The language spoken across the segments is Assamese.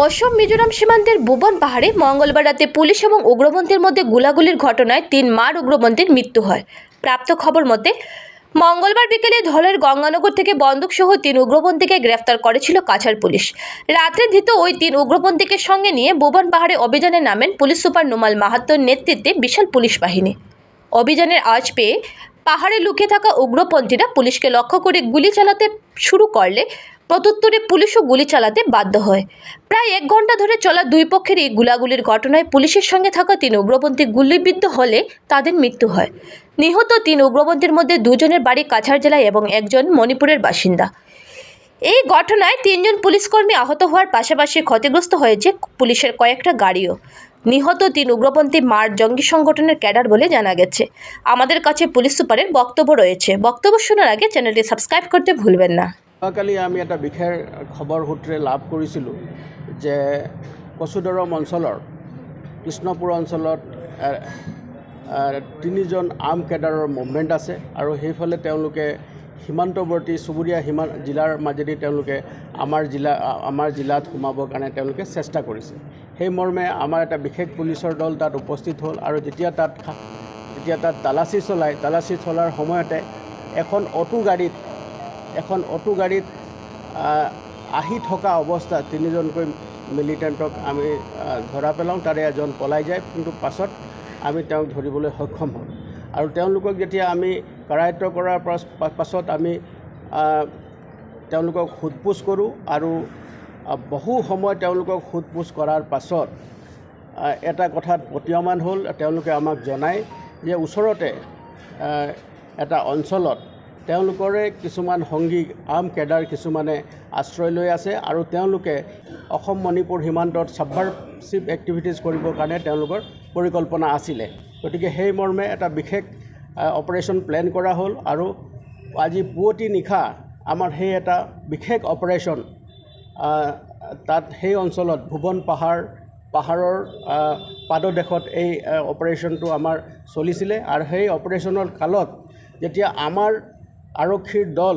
অসম মিজোরাম সীমান্তের ভুবন পাহাড়ে মঙ্গলবার রাতে পুলিশ এবং উগ্রপন্থীর মধ্যে গুলাগুলির ঘটনায় তিন মার উগ্রপন্থীর মৃত্যু হয়। প্রাপ্ত খবর মতে, মঙ্গলবার বিকেলে ধলের গঙ্গানগর থেকে বন্দুকসহ তিন উগ্রপন্থীকে গ্রেফতার করেছিল কাছাড় পুলিশ। রাত্রে ধৃত ওই তিন উগ্রপন্থীকে সঙ্গে নিয়ে ভুবন পাহাড়ে অভিযানে নামেন পুলিশ সুপার নোমাল মাহাত্তর নেতৃত্বে বিশাল পুলিশ বাহিনী। অভিযানের আজ পেয়ে পাহাড়ে লুকিয়ে থাকা উগ্রপন্থীরা পুলিশকে লক্ষ্য করে গুলি চালাতে শুরু করলে প্রত্যুত্তরে পুলিশও গুলি চালাতে বাধ্য হয়। প্রায় এক ঘণ্টা ধরে চলা দুই পক্ষেরই গুলাগুলির ঘটনায় পুলিশের সঙ্গে থাকা তিন উগ্রপন্থী গুলিবিদ্ধ হলে তাদের মৃত্যু হয়। নিহত তিন উগ্রপন্থীর মধ্যে দুজনের বাড়ি কাছাড় জেলায় এবং একজন মণিপুরের বাসিন্দা। এই ঘটনায় তিনজন পুলিশকর্মী আহত হওয়ার পাশাপাশি ক্ষতিগ্রস্ত হয়েছে পুলিশের কয়েকটা গাড়িও। নিহত তিন উগ্রপন্থী মার জঙ্গি সংগঠনের ক্যাডার বলে জানা গেছে। আমাদের কাছে পুলিশ সুপারের বক্তব্য রয়েছে। বক্তব্য শোনার আগে চ্যানেলটি সাবস্ক্রাইব করতে ভুলবেন না। যোৱাকালি আমি এটা বিশেষ খবৰ সূত্ৰে লাভ কৰিছিলোঁ যে কচুদৰম অঞ্চলৰ কৃষ্ণপুৰ অঞ্চলত তিনিজন আৰ্ম কেডাৰৰ মুভমেণ্ট আছে আৰু সেইফালে তেওঁলোকে সীমান্তৱৰ্তী চুবুৰীয়া সীমা জিলাৰ মাজেদি তেওঁলোকে আমাৰ জিলা আমাৰ জিলাত সোমাবৰ কাৰণে তেওঁলোকে চেষ্টা কৰিছে। সেই মৰ্মে আমাৰ এটা বিশেষ পুলিচৰ দল তাত উপস্থিত হ'ল আৰু যেতিয়া তাত যেতিয়া তাত তালাচী চলায় তালাচী চলাৰ সময়তে এখন অটো গাড়ীত এখন অটো গাড়ীত, আহি থকা অৱস্থাত তিনিজনকৈ মিলিটেণ্টক আমি ধৰা পেলাওঁ, তাৰে এজন পলাই যায়, কিন্তু পাছত আমি তেওঁক ধৰিবলৈ সক্ষম হ'ম আৰু তেওঁলোকক যেতিয়া আমি কাৰায়ত্ব কৰাৰ পাছত আমি তেওঁলোকক সোধ পোছ কৰোঁ আৰু বহু সময় তেওঁলোকক সোধ পোছ কৰাৰ পাছত এটা কথাত প্ৰতীয়মান হ'ল, তেওঁলোকে আমাক জনায় যে ওচৰতে এটা অঞ্চলত তেওঁলোকৰে কিছুমান সংগী আৰ্ম কেডাৰ কিছুমানে আশ্ৰয় লৈ আছে আৰু তেওঁলোকে অসম মণিপুৰ সীমান্তত ছাবভাৰ্চিভ এক্টিভিটিজ কৰিবৰ কাৰণে তেওঁলোকৰ পৰিকল্পনা আছিলে। গতিকে সেই মৰ্মে এটা বিশেষ অপাৰেশ্যন প্লেন কৰা হ'ল আৰু আজি পুৱতি নিশা আমাৰ সেই এটা বিশেষ অপাৰেশ্যন তাত সেই অঞ্চলত ভুৱন পাহাৰ পাহাৰৰ পাদদেশত এই অপাৰেশ্যনটো আমাৰ চলিছিলে। আৰু সেই অপাৰেশ্যনৰ কালত যেতিয়া আমাৰ আৰক্ষীৰ দল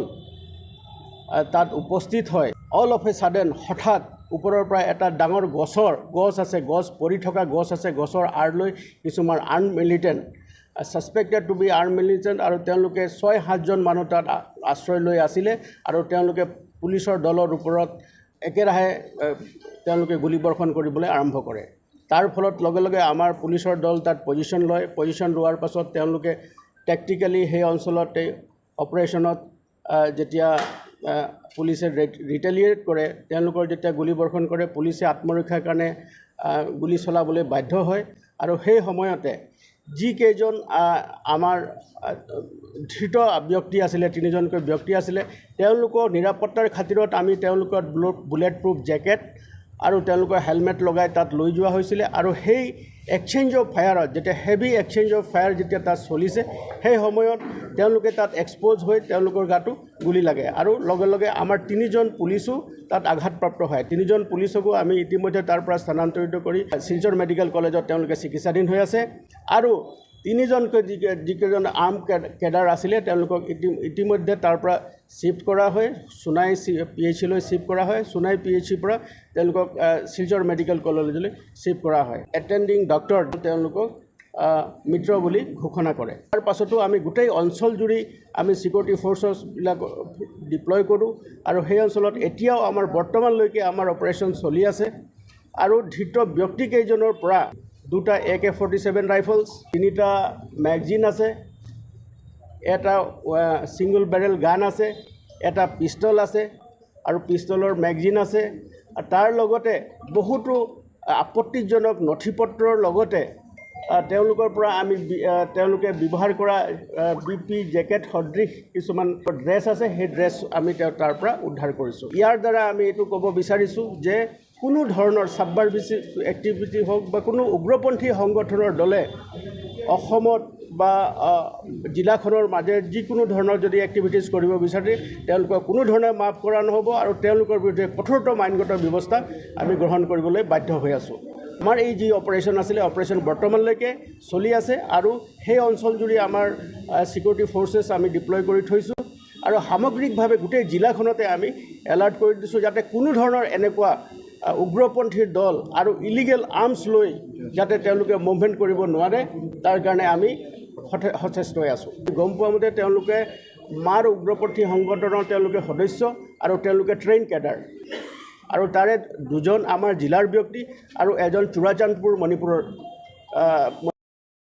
তাত উপস্থিত হয়। অল অফ এ ছাডেন হঠাৎ ওপৰৰ পৰা এটা ডাঙৰ গছৰ গছ আছে গছ পৰি থকা গছ আছে গছৰ আঁৰ লৈ কিছুমান arm militant suspected to be arm militant আৰু তেওঁলোকে ছয় সাতজন মানুহ তাত আশ্ৰয় লৈ আছিলে আৰু তেওঁলোকে পুলিচৰ দলৰ ওপৰত একেৰাহে তেওঁলোকে গুলীবৰ্ষণ কৰিবলৈ আৰম্ভ কৰে। তাৰ ফলত লগে লগে আমাৰ পুলিচৰ দল তাত পজিশ্যন লয়। পজিশ্যন লোৱাৰ পাছত তেওঁলোকে টেকটিকেলি সেই অঞ্চলত অপাৰেশ্যনত যেতিয়া পুলিচে ৰিটেলিয়েট কৰে তেওঁলোকৰ যেতিয়া গুলীবৰ্ষণ কৰে পুলিচে আত্মৰক্ষাৰ কাৰণে গুলী চলাবলৈ বাধ্য হয়। আৰু সেই সময়তে যিকেইজন আমাৰ ধৃত ব্যক্তি আছিলে তিনিজনকৈ ব্যক্তি আছিলে তেওঁলোকৰ নিৰাপত্তাৰ খাতিৰত আমি তেওঁলোকৰ বুলেট প্ৰুফ জেকেট আৰু তেওঁলোকৰ হেলমেট লগাই তাত লৈ যোৱা হৈছিলে আৰু সেই এক্সচেঞ্জ অফ ফায়াৰত যেতিয়া হেভি এক্সচেঞ্জ অফ ফায়াৰ যেতিয়া তাত চলিছে সেই সময়ত তেওঁলোকে তাত এক্সপ'জ হৈ তেওঁলোকৰ গাতো গুলি লাগে। আৰু লগে লগে আমাৰ তিনিজন পুলিচো তাত আঘাতপ্ৰাপ্ত হয়। তিনিজন পুলিচকো আমি ইতিমধ্যে তাৰ পৰা স্থানান্তৰিত কৰি শিলচৰ মেডিকেল কলেজত তেওঁলোকে চিকিৎসাধীন হৈ আছে। আৰু তিনিজনকৈ যি যিকেইজন আৰ্ম কেডাৰ আছিলে তেওঁলোকক ইতি ইতিমধ্যে তাৰ পৰা শ্বিফ্ট কৰা হয় সোণাই পি এইচ চিলৈ শ্বিফ্ট কৰা হয় সোণাই পি এইচ চিৰ পৰা তেওঁলোকক শিলচৰ মেডিকেল কলেজলৈ শ্বিফ্ট কৰা হয়। এটেণ্ডিং ডক্টৰ তেওঁলোকক মিত্ৰ বুলি ঘোষণা কৰে। তাৰ পাছতো আমি গোটেই অঞ্চলজুৰি আমি ছিকিউৰিটি ফ'ৰ্চছবিলাক ডিপ্লয় কৰোঁ আৰু সেই অঞ্চলত এতিয়াও আমাৰ বৰ্তমানলৈকে আমাৰ অপাৰেশ্যন চলি আছে। আৰু ধৃত ব্যক্তিকেইজনৰ পৰা দুটা A K forty seven rifles তিনিটা মেগজিন আছে, এটা ছিংগল বেৰেল গান আছে, এটা পিষ্টল আছে, আৰু পিষ্টলৰ মেগজিন আছে, আৰু তাৰ লগতে বহুতো আপত্তিজনক নথি পত্ৰৰ লগতে তেওঁলোকৰ পৰা আমি তেওঁলোকে ব্যৱহাৰ কৰা বি পি জেকেট, সদৃশ কিছুমান ড্ৰেছ আছে, সেই ড্ৰেছ আমি তাৰ পৰা উদ্ধাৰ কৰিছোঁ। ইয়াৰ দ্বাৰা আমি এইটো ক'ব বিচাৰিছোঁ যে কোনো ধৰণৰ ছাবভাৰ্ভিচিভ এক্টিভিটি হওক বা কোনো উগ্ৰপন্থী সংগঠনৰ দলে অসমত বা জিলাখনৰ মাজেৰে যিকোনো ধৰণৰ যদি এক্টিভিটিছ কৰিব বিচাৰে তেওঁলোকক কোনো ধৰণে মাফ কৰা নহ'ব আৰু তেওঁলোকৰ বিৰুদ্ধে কঠোৰতম আইনগত ব্যৱস্থা আমি গ্ৰহণ কৰিবলৈ বাধ্য হৈ আছোঁ। আমাৰ এই যি অপাৰেশ্যন আছিলে অপাৰেশ্যন বৰ্তমানলৈকে চলি আছে আৰু সেই অঞ্চলজুৰি আমাৰ ছিকিউৰিটি ফ'ৰ্চেছ আমি ডিপ্লয় কৰি থৈছোঁ আৰু সামগ্ৰিকভাৱে গোটেই জিলাখনতে আমি এলাৰ্ট কৰি দিছোঁ যাতে কোনো ধৰণৰ এনেকুৱা উগ্ৰপন্থীৰ দল আৰু ইলিগেল আৰ্মছ লৈ যাতে তেওঁলোকে মুভমেণ্ট কৰিব নোৱাৰে তাৰ কাৰণে আমি সচেষ্ট হৈ আছোঁ। গম পোৱা মতে তেওঁলোকে মাৰ উগ্ৰপন্থী সংগঠনৰ তেওঁলোকে সদস্য আৰু তেওঁলোকে ট্ৰেইন কেডাৰ আৰু তাৰে দুজন আমাৰ জিলাৰ ব্যক্তি আৰু এজন চোৰাচান্দপুৰ মণিপুৰৰ